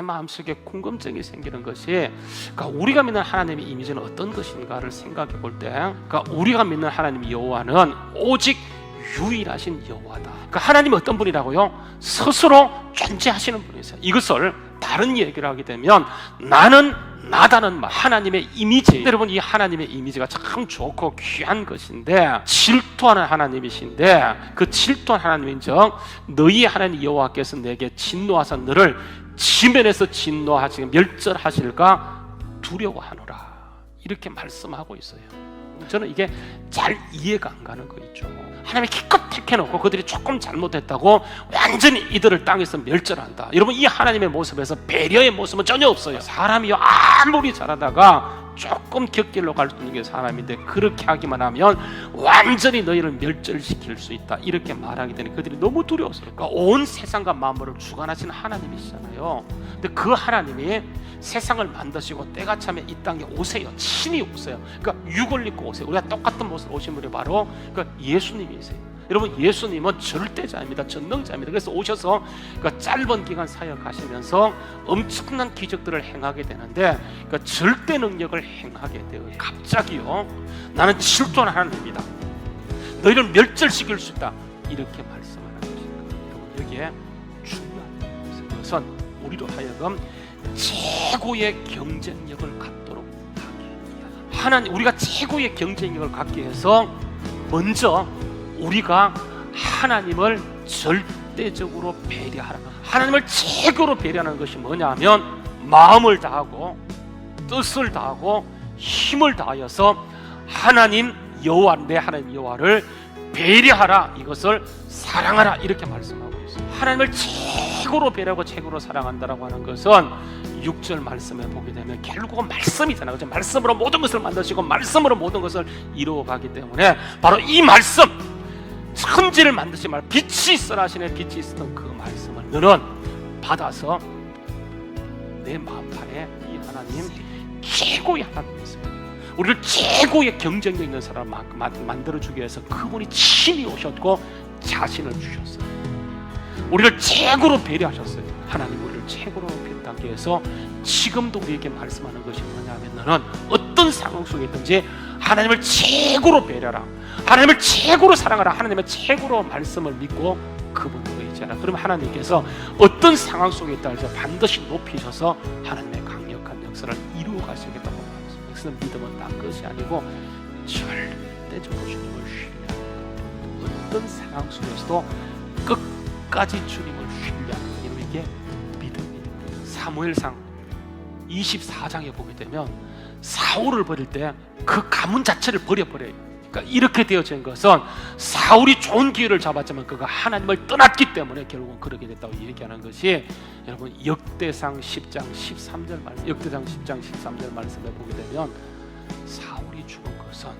내 마음속에 궁금증이 생기는 것이 그러니까 우리가 믿는 하나님의 이미지는 어떤 것인가를 생각해 볼 때, 그러니까 우리가 믿는 하나님 여호와는 오직 유일하신 여호와다. 그러니까 하나님 어떤 분이라고요? 스스로 존재하시는 분이세요. 이것을 다른 얘기를 하게 되면 나는 나다는 말 하나님의 이미지 여러분 이 하나님의 이미지가 참 좋고 귀한 것인데 질투하는 하나님이신데 그 질투한 하나님인 즉 너희 하나님 여호와께서 내게 진노하사 너를 지면에서 진노하시고 멸절하실까 두려워하노라. 이렇게 말씀하고 있어요. 저는 이게 잘 이해가 안 가는 거 있죠. 하나님이 기껏 택해놓고 그들이 조금 잘못했다고 완전히 이들을 땅에서 멸절한다. 여러분 이 하나님의 모습에서 배려의 모습은 전혀 없어요. 사람이 아무리 잘하다가 조금 곁길로 갈 수 있는 게 사람인데 그렇게 하기만 하면 완전히 너희를 멸절시킬 수 있다. 이렇게 말하기 때문에 그들이 너무 두려워서. 그러니까 온 세상과 만물을 주관하시는 하나님이시잖아요. 근데 그 하나님이 세상을 만드시고 때가 차면 이 땅에 오세요. 친히 오세요. 그러니까 육을 입고 오세요. 우리가 똑같은 모습으로 오신 분이 바로 그러니까 예수님이세요 여러분 예수님은 절대자입니다. 전능자입니다. 그래서 오셔서 그 짧은 기간 사역하시면서 엄청난 기적들을 행하게 되는데 그 절대 능력을 행하게 되어요. 갑자기요. 나는 질투하는 하나님이다. 너희를 멸절시킬 수 있다. 이렇게 말씀하는 것입니다. 여러분 여기에 중요한 것은 우리로 하여금 최고의 경쟁력을 갖도록 하기 하나님 우리가 최고의 경쟁력을 갖기 위해서 먼저 우리가 하나님을 절대적으로 배려하라는 하나님을 최고로 배려하는 것이 뭐냐면 마음을 다하고 뜻을 다하고 힘을 다하여서 하나님 여호와 내 하나님 여호와를 배려하라 이것을 사랑하라 이렇게 말씀하고 있어요. 하나님을 최고로 배려하고 최고로 사랑한다라고 하는 것은 6절 말씀에 보게 되면 결국은 말씀이잖아요. 그죠? 말씀으로 모든 것을 만드시고 말씀으로 모든 것을 이루어 가기 때문에 바로 이 말씀 천지를 만드시 말 빛이 있으라 하시네 빛이 있었던 그 말씀을 너는 받아서 내 마음판에 이 하나님 최고의 하나님이세요. 우리를 최고의 경쟁력 있는 사람 만들어 주기 위해서 그분이 친히 오셨고 자신을 주셨어요. 우리를 최고로 배려하셨어요. 하나님 우리를 최고로 배려하기 위해서 지금도 우리에게 말씀하는 것이 뭐냐면 너는 어떤 상황 속에 있든지 하나님을 최고로 배려하라. 하나님을 최고로 사랑하라. 하나님의 최고로 말씀을 믿고 그분을 의지하라. 그러면 하나님께서 어떤 상황 속에 있다 해서 반드시 높이셔서 하나님의 강력한 역사를 이루어 가시겠다고 말합니다. 여기서는 믿음은 딴 것이 아니고 절대적으로 주님을 신뢰하는 어떤 상황 속에서도 끝까지 주님을 신뢰하는 이런 이게 믿음입니다. 사무엘상 24장에 보게 되면 사울을 버릴 때 그 가문 자체를 버려버려요. 그러니까 이렇게 되어진 것은 사울이 좋은 기회를 잡았지만 그가 하나님을 떠났기 때문에 결국은 그렇게 됐다고 얘기하는 것이 여러분 역대상 10장 13절 말 역대상 10장 13절 말씀에 보게 되면 사울이 죽은 것은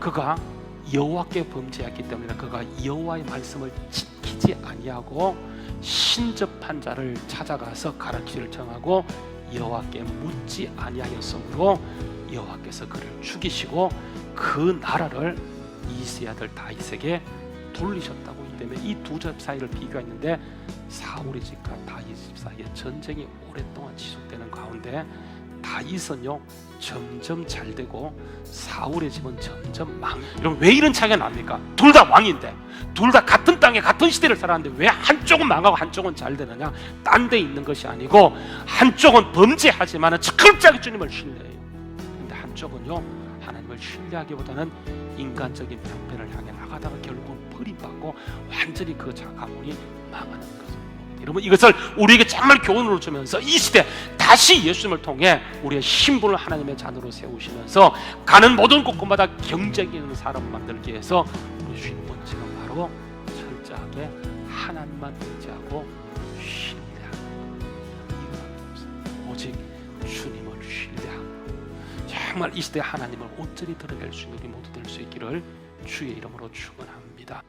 그가 여호와께 범죄했기 때문에 그가 여호와의 말씀을 지키지 아니하고 신접한 자를 찾아가서 가르치를 정하고 여호와께 묻지 아니하였으므로 여호와께서 그를 죽이시고 그 나라를 이스의 아들 다윗에게 돌리셨다고 이 때문에 이두접 사이를 비교했는데 사울의 집과 다윗 집 사이에 전쟁이 오랫동안 지속되는 가운데 다윗은요 점점 잘 되고 사울의 집은 점점 망. 여러분 왜 이런 차이가 납니까? 둘 다 왕인데 둘 다 같은 땅에 같은 시대를 살았는데 왜 한쪽은 망하고 한쪽은 잘 되느냐? 딴 데 있는 것이 아니고 한쪽은 범죄하지만 철저하게 주님을 신뢰해요. 근데 한쪽은요 하나님을 신뢰하기보다는 인간적인 편편을 향해 나가다가 결국은 버림받고 완전히 그 가문이 망하는 것입니다. 여러분 이것을 우리에게 정말 교훈으로 주면서 이 시대 다시 예수님을 통해 우리의 신분을 하나님의 자녀로 세우시면서 가는 모든 곳곳마다 경쟁이 있는 사람을 만들기 위해서 우리 지금 바로 철저하게 하나님만 의지하고 없습니다. 오직 주님을 신뢰하고 정말 이 시대 하나님을 온전히 드러낼 수 있는 우리 모두 될 수 있기를 주의 이름으로 축원합니다.